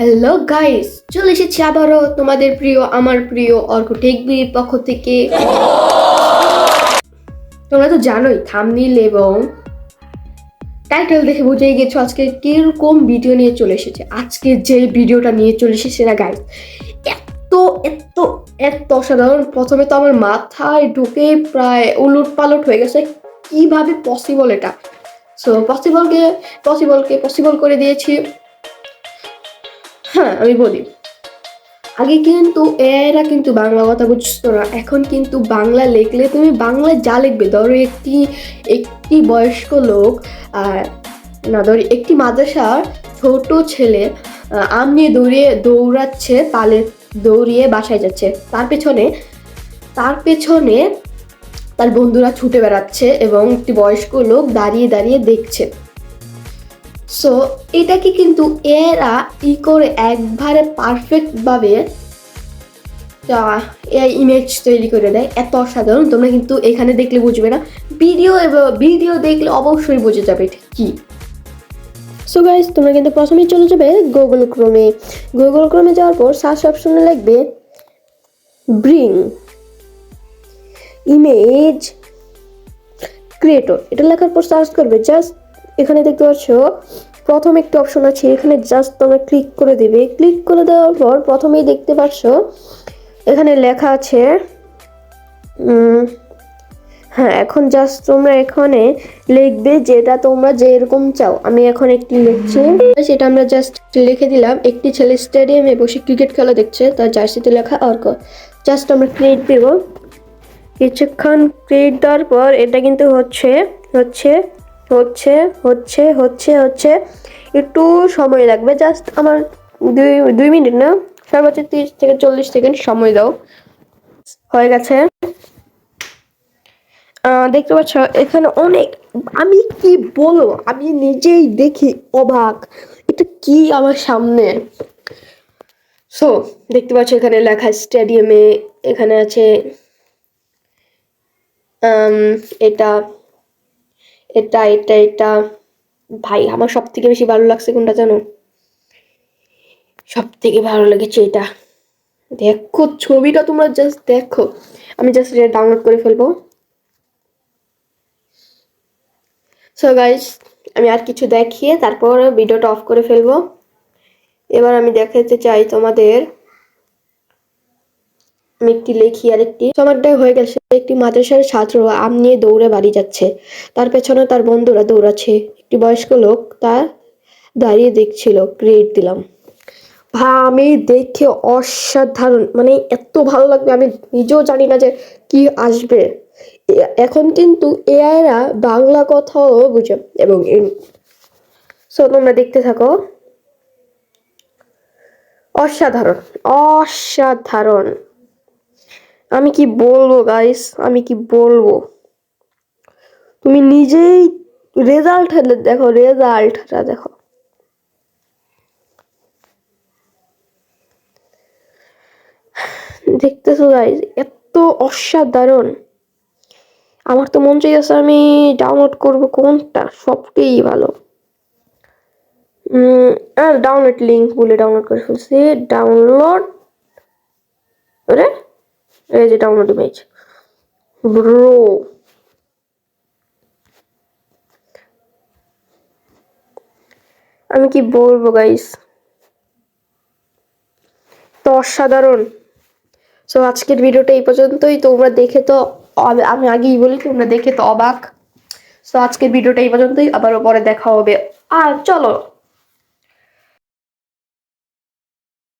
Hello guys চলে এসেছি আবারও তোমাদের প্রিয়, আমার প্রিয় অর্ক টেকবির পক্ষ থেকে। তোমরা তো জানোই থামনিল এবং টাইটেল দেখে বুঝেই গেছো আজকে কীরকম ভিডিও নিয়ে চলে এসেছে। আজকে যে ভিডিওটা নিয়ে চলে এসেছে না গাইস এত এত এত অসাধারণ। প্রথমে তো আমার মাথায় ঢুকে প্রায় উলট পালট হয়ে গেছে, কীভাবে পসিবল এটা? সো পসিবলকে পসিবলকে পসিবল করে দিয়েছি। হ্যাঁ আমি বলি। আগে কিন্তু এরা কিন্তু বাংলা কথা বুঝতো না। এখন কিন্তু বাংলা লিখলে তুমি বাংলায় যা লিখবে, ধরো একটি একটি বয়স্ক লোক না, ধরো একটি মাদ্রাসার ছোট ছেলে আম নিয়ে দৌড়িয়ে দৌড়াচ্ছে, তালে দৌড়িয়ে বাসায় যাচ্ছে। তার পেছনে তার পেছনে তার বন্ধুরা ছুটে বেড়াচ্ছে এবং একটি বয়স্ক লোক দাঁড়িয়ে দাঁড়িয়ে দেখছে। সো এটাকে কিন্তু এরা ই করে একবারে পারফেক্টভাবে ইমেজ তৈরি করে দেয়। এত অসাধারণ, তোমরা কিন্তু এখানে দেখলে বুঝবে না। ভিডিও এবং, ভিডিও দেখলে অবশ্যই বুঝে যাবে এটা কি। সো গাইজ তোমরা কিন্তু প্রথমেই চলে যাবে গুগল ক্রোমে গুগল ক্রোমে যাওয়ার পর সার্চ অপশনে লিখবে ব্রিং ইমেজ ক্রিয়েটর এটা লেখার পর সার্চ করবে জাস্ট এখানে দেখতে পাচ্ছ, প্রথম একটি অপশন আছে, এখানে জাস্ট তোমরা ক্লিক করে দেবে। ক্লিক করে দেওয়ার পর প্রথমেই দেখতে পাচ্ছ, এখানে লেখা আছে হ্যাঁ এখন জাস্ট তোমরা এখানে লিখবে যেটা তোমরা যেরকম চাও। আমি এখন একটি লিখছি, সেটা আমরা জাস্ট লিখে দিলাম। একটি ছেলে স্টেডিয়ামে বসে ক্রিকেট খেলা দেখছে, তার জার্সিতে লেখা অর্ক। জাস্ট আমরা ক্রিয়েট দেব। কিছুক্ষণ ক্রিয়েট দেওয়ার পর এটা কিন্তু হচ্ছে হচ্ছে হচ্ছে হচ্ছে হচ্ছে হচ্ছে। একটু সময় লাগবে জাস্ট আমার দুই দুই মিনিট না? সর্বোচ্চ তিরিশ থেকে চল্লিশ সেকেন্ড সময় দাও। হয়ে গেছে। দেখতে পাচ্ছ, এখানে অনেক, আমি কি বলব? আমি নিজেই দেখি অবাক। এটা কি আমার সামনে? সো দেখতে পাচ্ছ, এখানে লেখা স্টেডিয়ামে এখানে আছে এটা এটা এটা এটা। ভাই, আমার সব থেকে বেশি ভালো লাগছে কোনটা জানো? সব থেকে ভালো লেগেছে এটা। দেখো, ছবিটা তোমরা জাস্ট দেখো। আমি জাস্ট এটা ডাউনলোড করে ফেলব। সো গাইস আমি আর কিছু দেখিয়ে তারপর ভিডিওটা অফ করে ফেলব। এবার আমি দেখাতে চাই তোমাদের আমি একটি লেখি আর একটি সময়টা হয়ে গেছে। একটি মাদ্রাসার ছাত্র, আম নিয়ে দৌড়ে বাড়ি যাচ্ছে। তার পেছনে তার বন্ধুরা দৌড়াচ্ছে। একটি বয়স্ক লোক তার দাঁড়িয়ে দেখছিল। গ্রেড দিলাম। ভা আমি দেখে অসাধারণ। মানে এত ভালো লাগবে, আমি নিজেও জানি না যে কি আসবে। এখন কিন্তু এআইরা বাংলা কথাও বুঝে এবং সো, তোমরা দেখতে থাকো। অসাধারণ অসাধারণ। আমি কি বলব গাইস আমি কি বলব? তুমি নিজেই রেজাল্ট দেখো রেজাল্টটা দেখো। দেখতেছো গাইস এত অসাধারণ। আমার তো মন চাই চাইছে আমি ডাউনলোড করব, কোনটা? সবটাই ভালো। ডাউনলোড লিঙ্ক বলে ডাউনলোড করে ফেলছি। ডাউনলোড আরে এই যে ডাউনলোড ইমেজ ব্রো আমি কি বলব গাইস তো অসাধারণ। সো আজকের ভিডিওটা এই পর্যন্তই। তোমরা দেখে তো আমি আগেই বলি, তোমরা দেখে তো অবাক। সো আজকের ভিডিওটা এই পর্যন্তই। আবারও পরে দেখা হবে। আর চলো!